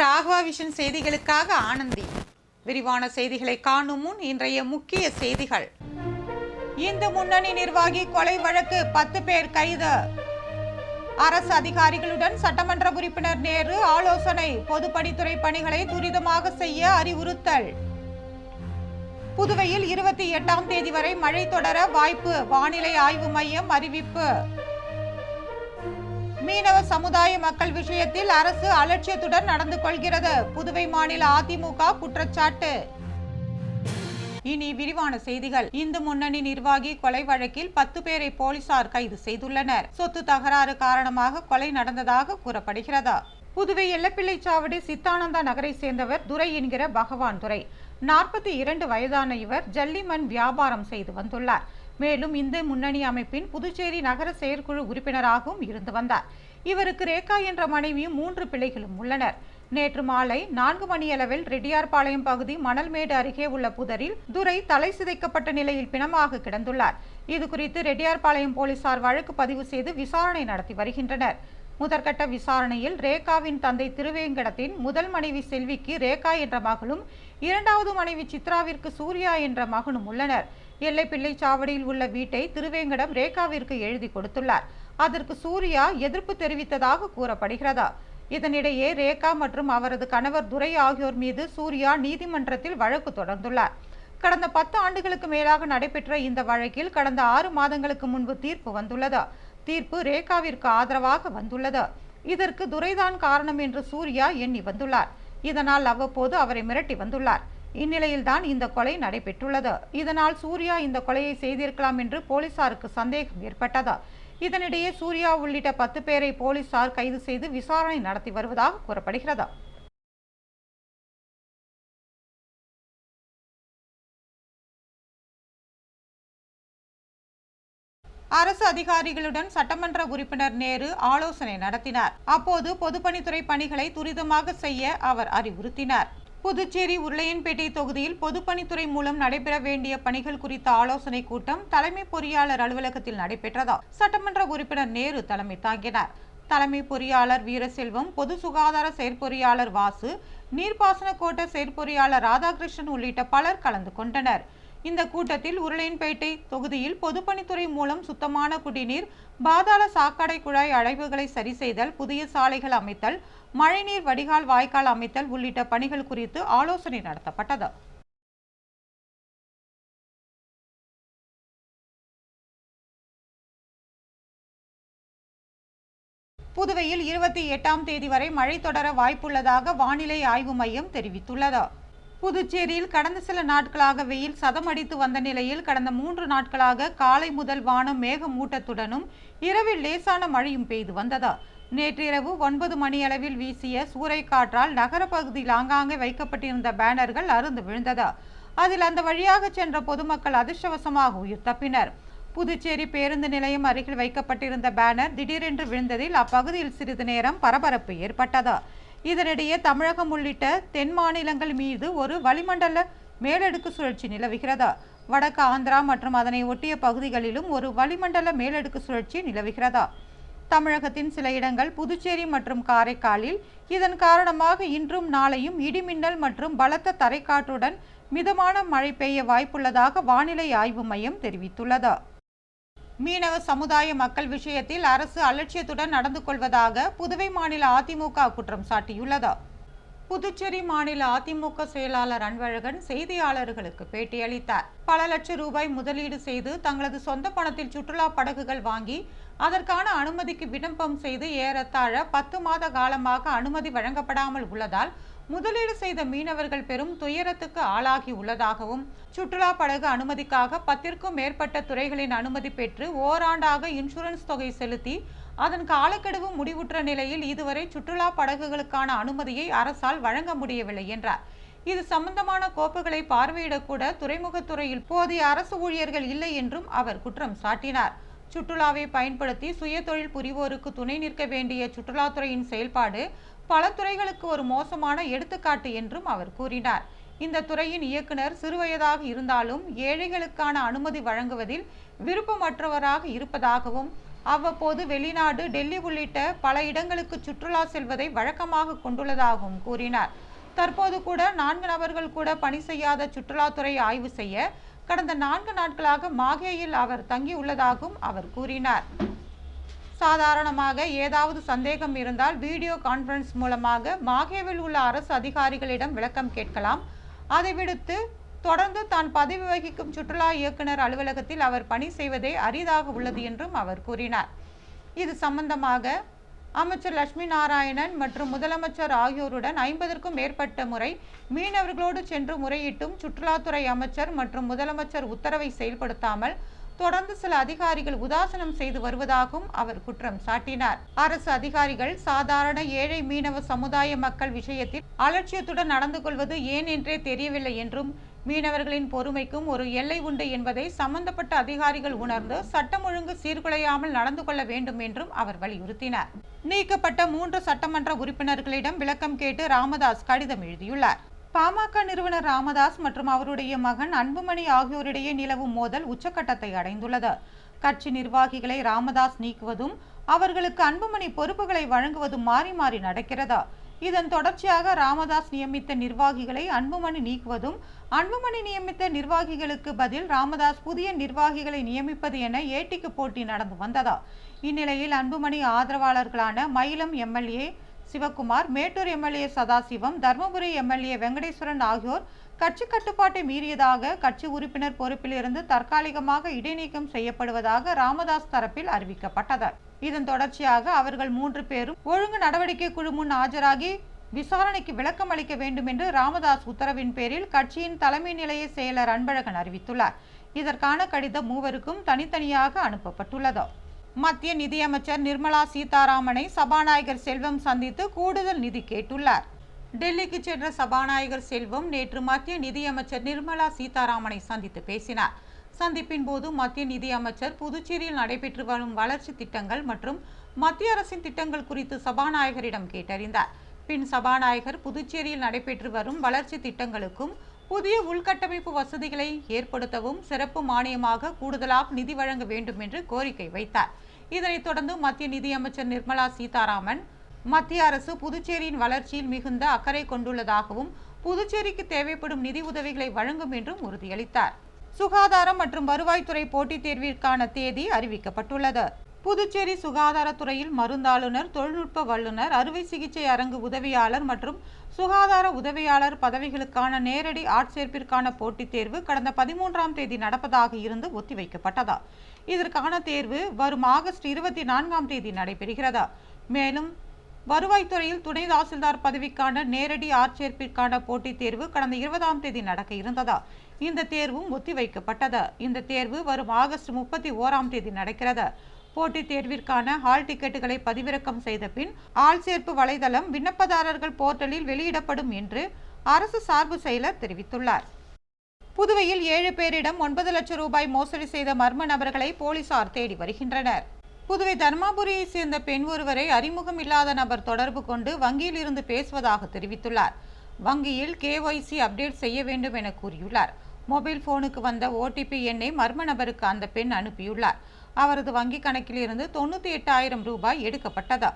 Raghava vision செய்திகளுக்காக ஆனந்தி. விரிவான செய்திகளை காணும் முன் இன்றைய முக்கிய செய்திகள். இந்து முன்னணி நிர்வாகி கொலை வழக்கு பத்து பேர் கைது. அரசு அதிகாரிகளுடன் சட்டமன்ற உறுப்பினர் நேரு ஆலோசனை பொதுப்பணித்துறை பணிகளை துரிதமாக செய்ய அறிவுறுத்தல். புதுவையில் இருபத்தி எட்டாம் தேதி வரை மழை தொடர வாய்ப்பு வானிலை ஆய்வு மையம் அறிவிப்பு. மீனவ சமுதாய மக்கள் விஷயத்தில் அரசு அலட்சியத்துடன் நடந்து கொள்கிறது. புதுவை மாநில அதிமுக குற்றச்சாட்டு. இனி விரிவான செய்திகள். இந்து முன்னணி நிர்வாகி கொலை வழக்கில் பத்து பேரை போலீசார் கைது செய்துள்ளனர். சொத்து தகராறு காரணமாக கொலை நடந்ததாக கூறப்படுகிறது. புதுவை எல்லப்பிள்ளை சாவடி சித்தானந்தா நகரை சேர்ந்தவர் துரை என்கிற பகவான் துரை. நாற்பத்தி இரண்டு வயதான இவர் ஜல்லிமண் வியாபாரம் செய்து வந்துள்ளார். மேலும் இந்து முன்னணி அமைப்பின் புதுச்சேரி நகர செயற்குழு உறுப்பினராகவும் இருந்து வந்தார். இவருக்கு ரேகா என்ற மனைவியும் மூன்று பிள்ளைகளும் உள்ளனர். நேற்று மாலை நான்கு மணியளவில் ரெட்டியார்பாளையம் பகுதி மணல்மேடு அருகே உள்ள புதரில் துரை தலை சிதைக்கப்பட்ட நிலையில் பிணமாக கிடந்துள்ளார். இது குறித்து ரெட்டியார்பாளையம் போலீசார் வழக்கு பதிவு செய்து விசாரணை நடத்தி வருகின்றனர். முதற்கட்ட விசாரணையில் ரேகாவின் தந்தை திருவேங்கடத்தின் முதல் மனைவி செல்விக்கு ரேகா என்ற மகளும் இரண்டாவது மனைவி சித்ராவிற்கு சூர்யா என்ற மகனும் உள்ளனர். எல்லைப்பிள்ளை சாவடியில் உள்ள வீட்டை திருவேங்கடம் ரேகாவிற்கு எழுதி கொடுத்துள்ளார். அதற்கு சூர்யா எதிர்ப்பு தெரிவித்ததாக கூறப்படுகிறது. இதனிடையே ரேகா மற்றும் அவரது கணவர் துரை ஆகியோர் மீது சூர்யா நீதிமன்றத்தில் வழக்கு தொடர்ந்துள்ளார். கடந்த பத்து ஆண்டுகளுக்கு மேலாக நடைபெற்ற இந்த வழக்கில் கடந்த ஆறு மாதங்களுக்கு முன்பு தீர்ப்பு வந்துள்ளது. தீர்ப்பு ரேகாவிற்கு ஆதரவாக வந்துள்ளது. இதற்கு துரைதான் காரணம் என்று சூர்யா எண்ணி வந்துள்ளார். இதனால் அவ்வப்போது அவரை மிரட்டி வந்துள்ளார். இந்நிலையில்தான் இந்த கொலை நடைபெற்றுள்ளது. இதனால் சூர்யா இந்த கொலையை செய்திருக்கலாம் என்று போலீசாருக்கு சந்தேகம் ஏற்பட்டது. இதனிடையே சூர்யா உள்ளிட்ட பத்து பேரை போலீசார் கைது செய்து விசாரணை நடத்தி வருவதாக கூறப்படுகிறது. அரசு அதிகாரிகளுடன் சட்டமன்ற உறுப்பினர் நேரு ஆலோசனை நடத்தினார். அப்போது பொதுப்பணித்துறை பணிகளை துரிதமாக செய்ய அவர் அறிவுறுத்தினார். புதுச்சேரி உருளையன்பேட்டை தொகுதியில் பொதுப்பணித்துறை மூலம் நடைபெற வேண்டிய பணிகள் குறித்த ஆலோசனை கூட்டம் தலைமை பொறியாளர் அலுவலகத்தில் நடைபெற்றதா. சட்டமன்ற உறுப்பினர் நேரு தலைமை தாங்கினார். தலைமை பொறியாளர் வீரசெல்வம் பொது சுகாதார செயற்பொறியாளர் வாசு நீர்ப்பாசன கோட்ட செயற்பொறியாளர் ராதாகிருஷ்ணன் உள்ளிட்ட பலர் கலந்து கொண்டனர். இந்த கூட்டத்தில் உருளையன்பேட்டை தொகுதியில் பொதுப்பணித்துறை மூலம் சுத்தமான குடிநீர் பாதாள சாக்கடை குழாய் அடைவுகளை சரி செய்தல் புதிய சாலைகள் அமைத்தல் மழைநீர் வடிகால் வாய்க்கால் அமைத்தல் உள்ளிட்ட பணிகள் குறித்து ஆலோசனை நடத்தப்பட்டது. புதுவையில் இருபத்தி எட்டாம் தேதி வரை மழை தொடர வாய்ப்புள்ளதாக வானிலை ஆய்வு மையம் தெரிவித்துள்ளது. புதுச்சேரியில் கடந்த சில நாட்களாக வெயில் சதமடித்து வந்த நிலையில் கடந்த மூன்று நாட்களாக காலை முதல் வானம் மேகமூட்டத்துடனும் இரவில் லேசான மழையும் பெய்து வந்ததா. நேற்றிரவு ஒன்பது மணியளவில் வீசிய சூறைக்காற்றால் நகரப்பகுதியில் ஆங்காங்கே வைக்கப்பட்டிருந்த பேனர்கள் அருந்து விழுந்ததா. அதில் அந்த வழியாக சென்ற பொதுமக்கள் அதிர்ஷ்டவசமாக உயிர் தப்பினர் புதுச்சேரி பேருந்து நிலையம் அருகில் வைக்கப்பட்டிருந்த பேனர் திடீரென்று விழுந்ததில் அப்பகுதியில் சிறிது நேரம் பரபரப்பு ஏற்பட்டதா. இதனிடையே தமிழகம் உள்ளிட்ட தென் மாநிலங்கள் மீது ஒரு வளிமண்டல மேலடுக்கு சுழற்சி நிலவுகிறது. வடக்கு ஆந்திரா மற்றும் அதனை ஒட்டிய பகுதிகளிலும் ஒரு வளிமண்டல மேலடுக்கு சுழற்சி நிலவுகிறதா. தமிழகத்தின் சில இடங்கள் புதுச்சேரி மற்றும் காரைக்காலில் இதன் காரணமாக இன்றும் நாளையும் இடிமின்னல் மற்றும் பலத்த தரைக்காற்றுடன் மிதமான மழை பெய்ய வாய்ப்புள்ளதாக வானிலை ஆய்வு மையம் தெரிவித்துள்ளது. மீனவ சமுதாய மக்கள் விஷயத்தில் அரசு அலட்சியத்துடன் நடந்து கொள்வதாக புதுவை மாநில அதிமுக குற்றம் சாட்டியுள்ளது. புதுச்சேரி மாநில அதிமுக செயலாளர் அன்பழகன் செய்தியாளர்களுக்கு பேட்டியளித்தார். பல லட்சம் ரூபாய் முதலீடு செய்து தங்களது சொந்த பணத்தில் சுற்றுலா படகுகள் வாங்கி அதற்கான அனுமதிக்கு விண்ணப்பம் செய்து ஏறத்தாழ பத்து மாத காலமாக அனுமதி வழங்கப்படாமல் உள்ளதால் முதலீடு செய்த மீனவர்கள் பெரும் துயரத்துக்கு ஆளாகி உள்ளதாகவும் சுற்றுலா படகு அனுமதிக்காக பத்திற்கும் மேற்பட்ட துறைகளின் அனுமதி பெற்று ஓராண்டாக இன்சூரன்ஸ் தொகை செலுத்தி அதன் காலக்கெடுவு முடிவுற்ற நிலையில் இதுவரை சுற்றுலா படகுகளுக்கான அனுமதியை அரசால் வழங்க முடியவில்லை என்றார். இது சம்பந்தமான கோப்புகளை பார்வையிடக்கூட துறைமுகத்துறையில் போதிய அரசு ஊழியர்கள் இல்லை என்றும் அவர் குற்றம் சாட்டினார். சுற்றுலாவை பயன்படுத்தி சுயதொழில் புரிவோருக்கு துணை நிற்க வேண்டிய சுற்றுலாத்துறையின் செயல்பாடு பல துறைகளுக்கு ஒரு மோசமான எடுத்துக்காட்டு என்றும் அவர் கூறினார். இந்த துறையின் இயக்குனர் சிறுவயதாக இருந்தாலும் ஏழைகளுக்கான அனுமதி வழங்குவதில் விருப்பமற்றவராக இருப்பதாகவும் அவ்வப்போது வெளிநாடு டெல்லி உள்ளிட்ட பல இடங்களுக்கு சுற்றுலா செல்வதை வழக்கமாக கொண்டுள்ளதாகவும் கூறினார். தற்போது கூட நான்கு நபர்கள் கூட பணி செய்யாத சுற்றுலாத்துறை ஆய்வு செய்ய கடந்த நான்கு நாட்களாக மாகேயில் அவர் தங்கியுள்ளதாகவும் அவர் கூறினார். சாதாரணமாக ஏதாவது சந்தேகம் இருந்தால் வீடியோ கான்ஃபரன்ஸ் மூலமாக மாகேவில் உள்ள அரசு அதிகாரிகளிடம் விளக்கம் கேட்கலாம். அதை விடுத்து தொடர்ந்து தான் பதவி வகிக்கும் சுற்றுலா இயக்குனர் அலுவலகத்தில் அவர் பணி செய்வதே அரிதாக உள்ளது என்றும் அவர் கூறினார். இது சம்பந்தமாக அமைச்சர் லட்சுமி நாராயணன் மற்றும் முதலமைச்சர் ஆகியோருடன் ஐம்பதற்கும் மேற்பட்ட முறை மீனவர்களோடு சென்று முறையிட்டும் சுற்றுலாத்துறை அமைச்சர் மற்றும் முதலமைச்சர் உத்தரவை செயல்படுத்தாமல் தொடர்ந்து சில அதிகாரிகள் உதாசனம் செய்து வருவதாகவும் அவர் குற்றம் சாட்டினார். அரசு அதிகாரிகள் சாதாரண ஏழை மீனவ சமுதாய மக்கள் விஷயத்தில் அலட்சியத்துடன் நடந்து கொள்வது ஏன் என்றே தெரியவில்லை என்றும் மீனவர்களின் பொறுமைக்கும் ஒரு எல்லை உண்டு என்பதை சம்பந்தப்பட்ட அதிகாரிகள் உணர்ந்து சட்டம் ஒழுங்கு சீர்குலையாமல் நடந்து கொள்ள வேண்டும் என்றும் அவர் வலியுறுத்தினார். நீக்கப்பட்ட மூன்று சட்டமன்ற உறுப்பினர்களிடம் விளக்கம் கேட்டு ராமதாஸ் கடிதம் எழுதியுள்ளார். பாமக நிறுவனர் ராமதாஸ் மற்றும் அவருடைய மகன் அன்புமணி ஆகியோரிடையே நிலவும் மோதல் உச்சக்கட்டத்தை அடைந்துள்ளது. கட்சி நிர்வாகிகளை ராமதாஸ் நீக்குவதும் அவர்களுக்கு அன்புமணி பொறுப்புகளை வழங்குவதும் மாறி மாறி நடக்கிறது. இதன் தொடர்ச்சியாக ராமதாஸ் நியமித்த நிர்வாகிகளை அன்புமணி நீக்குவதும் அன்புமணி நியமித்த நிர்வாகிகளுக்கு பதில் ராமதாஸ் புதிய நிர்வாகிகளை நியமிப்பது என ஏட்டிக்கு போட்டி நடந்து வந்ததா? இந்நிலையில் Anbumani ஆதரவாளர்களான Mayilam MLA Sivakumar Mettur MLA Sadasivam Dharmapuri MLA Venkateswaran ஆகியோர் கட்சி கட்டுப்பாட்டை மீறியதாக கட்சி உறுப்பினர் பொறுப்பிலிருந்து தற்காலிகமாக இடைநீக்கம் செய்யப்படுவதாக ராமதாஸ் தரப்பில் அறிவிக்கப்பட்டது. இதன் தொடர்ச்சியாக அவர்கள் மூன்று பேரும் ஒழுங்கு நடவடிக்கை குழு முன் ஆஜராகி விசாரணைக்கு விளக்கம் அளிக்க வேண்டும் என்று ராமதாஸ் உத்தரவின் பேரில் கட்சியின் தலைமை நிலைய செயலர் அன்பழகன் அறிவித்துள்ளார். இதற்கான கடிதம் மூவருக்கும் தனித்தனியாக அனுப்பப்பட்டுள்ளது. மத்திய நிதியமைச்சர் நிர்மலா சீதாராமனை சபாநாயகர் செல்வம் சந்தித்து கூடுதல் நிதி கேட்டுள்ளார். டெல்லிக்கு சென்ற சபாநாயகர் செல்வம் நேற்று மத்திய நிதியமைச்சர் நிர்மலா சீதாராமனை சந்தித்து பேசினார். சந்திப்பின் போது மத்திய நிதியமைச்சர் புதுச்சேரியில் நடைபெற்று வரும் வளர்ச்சி திட்டங்கள் மற்றும் மத்திய அரசின் திட்டங்கள் குறித்து சபாநாயகரிடம் கேட்டறிந்தார். பின் சபாநாயகர் புதுச்சேரியில் நடைபெற்று வரும் வளர்ச்சி திட்டங்களுக்கும் புதிய உள்கட்டமைப்பு வசதிகளை ஏற்படுத்தவும் சிறப்பு மானியமாக கூடுதலாக நிதி வழங்க வேண்டும் என்று கோரிக்கை வைத்தார். இதனைத் தொடர்ந்து மத்திய நிதியமைச்சர் நிர்மலா சீதாராமன் மத்திய அரசு புதுச்சேரியின் வளர்ச்சியில் மிகுந்த அக்கறை கொண்டுள்ளதாகவும் புதுச்சேரிக்கு தேவைப்படும் நிதி உதவிகளை வழங்கும் என்றும் உறுதியளித்தார். சுகாதாரம் மற்றும் வருவாய்த்துறை போட்டித் தேர்விற்கான தேதி அறிவிக்கப்பட்டுள்ளது. புதுச்சேரி சுகாதாரத்துறையில் மருந்தாளுநர் தொழில்நுட்ப வல்லுநர் அறுவை சிகிச்சை அரங்கு உதவியாளர் மற்றும் சுகாதார உதவியாளர் பதவிகளுக்கான நேரடி ஆட்சேர்ப்பிற்கான போட்டித் தேர்வு கடந்த பதிமூன்றாம் தேதி நடப்பதாக இருந்து ஒத்திவைக்கப்பட்டதா. இதற்கான தேர்வு வரும் ஆகஸ்ட் இருபத்தி நான்காம் தேதி நடைபெறுகிறதா. மேலும் வருவாய்த்துறையில் துணை தாசில்தார் பதவிக்கான நேரடி ஆட்சேர்ப்பிற்கான போட்டித் தேர்வு கடந்த இருபதாம் தேதி நடக்க இருந்ததா? இந்த தேர்வும் ஒத்திவைக்கப்பட்டது? இந்த தேர்வு வரும் ஆகஸ்ட் முப்பத்தி ஓராம் தேதி நடக்கிறது. போட்டித் தேர்விற்கான ஹால் டிக்கெட்டுகளை பதிவிறக்கம் செய்த பின் ஆள் சேர்ப்பு வலைதளம் விண்ணப்பதாரர்கள் போர்ட்டலில் வெளியிடப்படும் என்று அரசு சார்பு செயலர் தெரிவித்துள்ளார். புதுவையில் ஏழு பேரிடம் ஒன்பது லட்சம் ரூபாய் மோசடி செய்த மர்ம நபர்களை போலீசார் தேடி வருகின்றனர். புதுவை தர்மாபுரியை சேர்ந்த பெண் ஒருவரை அறிமுகம் இல்லாத நபர் தொடர்பு கொண்டு வங்கியில் இருந்து பேசுவதாக தெரிவித்துள்ளார். வங்கியில் கேஒய்சி அப்டேட் செய்ய வேண்டும் என கூறியுள்ளார். மொபைல் போனுக்கு வந்த ஓடிபி எண்ணை மர்ம நபருக்கு அந்த பெண் அனுப்பியுள்ளார். அவரது வங்கி கணக்கில் இருந்து தொண்ணூற்றி எட்டாயிரம் ரூபாய் எடுக்கப்பட்டது.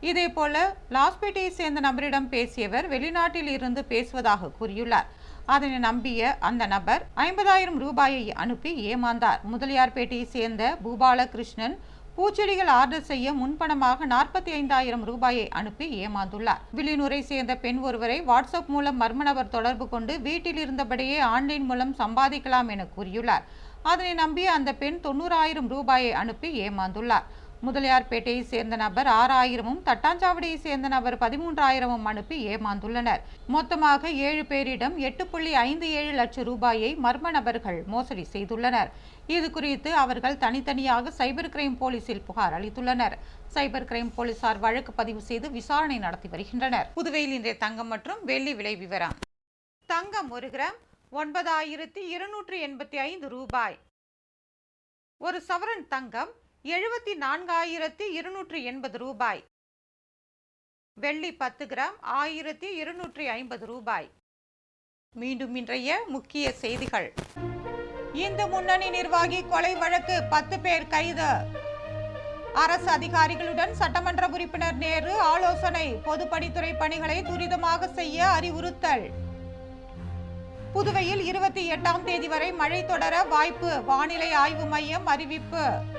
இதேபோல லாஸ்பேட்டையை சேர்ந்த நபரிடம் பேசியவர் வெளிநாட்டில் இருந்து பேசுவதாக கூறியுள்ளார். அதனை நம்பிய அந்த நபர் ஐம்பதாயிரம் ரூபாயை அனுப்பி ஏமாந்தார். முதலியார்பேட்டையை சேர்ந்த பூபாலகிருஷ்ணன் பூச்செடிகள் ஆர்டர் செய்ய முன்பணமாக நாற்பத்தி ஐந்தாயிரம் ரூபாயை அனுப்பி ஏமாந்துள்ளார். வில்லியனூரை சேர்ந்த பெண் ஒருவரை வாட்ஸ்அப் மூலம் மர்ம நபர் தொடர்பு கொண்டு வீட்டில் இருந்தபடியே ஆன்லைன் மூலம் சம்பாதிக்கலாம் என கூறியுள்ளார். அதனை நம்பி அந்த பெண் தொண்ணூறாயிரம் ரூபாயை அனுப்பி ஏமாந்துள்ளார். முதலியார்பேட்டையை சேர்ந்த நபர் ஆறாயிரமும் தட்டாஞ்சாவடியை சேர்ந்த நபர் பதிமூன்றாயிரமும் அனுப்பி ஏமாந்துள்ளனர். மொத்தமாக ஏழு பேரிடம் எட்டு புள்ளி ஐந்து ஏழு லட்சம் ரூபாயை மர்ம நபர்கள் மோசடி செய்துள்ளனர். இது குறித்து அவர்கள் தனித்தனியாக சைபர் கிரைம் போலீசில் புகார் அளித்துள்ளனர். சைபர் கிரைம் போலீசார் வழக்கு பதிவு செய்து விசாரணை நடத்தி வருகின்றனர். புதுவையில் இன்றைய தங்கம் மற்றும் வெள்ளி விலை விவரம். தங்கம் ஒரு கிராம் ஒன்பதாயிரத்தி இருநூற்றி எண்பத்தி ஐந்து ரூபாய். ஒரு சவரன் தங்கம் எழுபத்தி நான்காயிரத்தி இருநூற்றி எண்பது ரூபாய். வெள்ளி பத்து கிராம் ஆயிரத்தி இருநூற்றி ஐம்பது ரூபாய். மீண்டும் இன்றைய முக்கிய செய்திகள். இந்து முன்னணி நிர்வாகி கொலை வழக்கு பத்து பேர் கைது. அரசு அதிகாரிகளுடன் சட்டமன்ற உறுப்பினர் நேரு ஆலோசனை. பொதுப்பணித்துறை பணிகளை துரிதமாக செய்ய அறிவுறுத்தல். புதுவையில் இருபத்தி எட்டாம் தேதி வரை மழை தொடர வாய்ப்பு. வானிலை ஆய்வு மையம் அறிவிப்பு.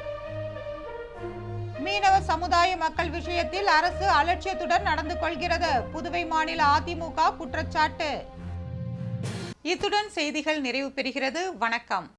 மீனவ சமுதாய மக்கள் விஷயத்தில் அரசு அலட்சியத்துடன் நடந்து கொள்கிறது. புதுவை மாநில அதிமுக குற்றச்சாட்டு. இத்துடன் செய்திகள் நிறைவு பெறுகிறது. வணக்கம்.